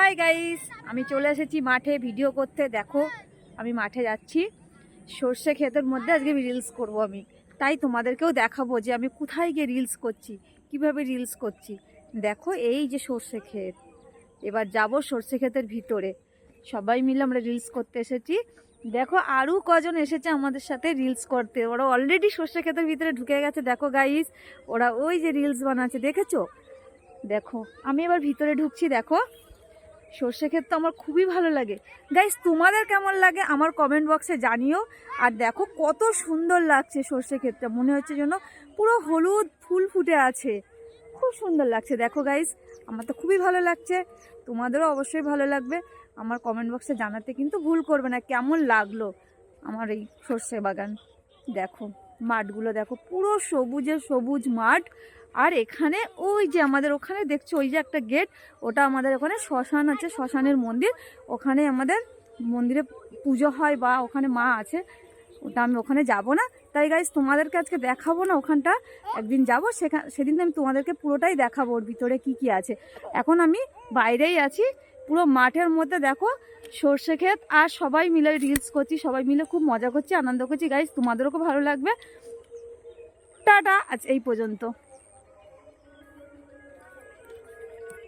Hi guys আমি চলে এসেছি মাঠে ভিডিও করতে। দেখো, আমি মাঠে যাচ্ছি। সর্ষে ক্ষেতের মধ্যে আজকে রিলস করব আমি। তাই তোমাদেরকেও দেখাবো যে আমি কোথায় গিয়ে রিলস করছি, কীভাবে রিলস করছি। দেখো, এই যে সর্ষে ক্ষেত। এবার যাব সর্ষে ক্ষেতের ভিতরে। সবাই মিলে আমরা রিলস করতে এসেছি। দেখো, আরও কজন এসেছে আমাদের সাথে রিলস করতে। ওরা অলরেডি সর্ষে ক্ষেতের ভিতরে ঢুকে গেছে। দেখো গাইস ওরা ওই যে রিলস বানাচ্ছে। দেখেছ? দেখো, আমি এবার ভিতরে ঢুকছি। দেখো সর্ষে ক্ষেত তো আমার খুবই ভালো লাগে। গাইস তোমাদের কেমন লাগে আমার কমেন্ট বক্সে জানিও। আর দেখো কত সুন্দর লাগছে সর্ষে ক্ষেতটা। মনে হচ্ছে যেন পুরো হলুদ ফুল ফুটে আছে। খুব সুন্দর লাগছে। দেখো গাইস আমার তো খুবই ভালো লাগছে। তোমাদেরও অবশ্যই ভালো লাগবে। আমার কমেন্ট বক্সে জানাতে কিন্তু ভুল করবে না। কেমন লাগল আমার এই সর্ষে বাগান? দেখো, মাঠগুলো দেখো পুরো সবুজে সবুজ মাঠ। আর এখানে ওই যে আমাদের ওখানে দেখছ, ওই যে একটা গেট, ওটা আমাদের ওখানে শ্মশান আছে, শ্মশানের মন্দির। ওখানে আমাদের মন্দিরে পুজো হয় বা ওখানে মা আছে, ওটা আমি ওখানে যাব না। তাই গাইজ তোমাদেরকে আজকে দেখাবো না ওখানটা। একদিন যাব সেখান সেদিন আমি তোমাদেরকে পুরোটাই দেখাবো ওর ভিতরে কি কি আছে। এখন আমি বাইরেই আছি, পুরো মাঠের মধ্যে দেখো, সর্ষে ক্ষেত আর সবাই মিলে রিলস করছি, সবাই মিলে খুব মজা করছি, আনন্দ করছি। গাইজ তোমাদেরও খুব ভালো লাগবে। টাটা, আজ এই পর্যন্ত।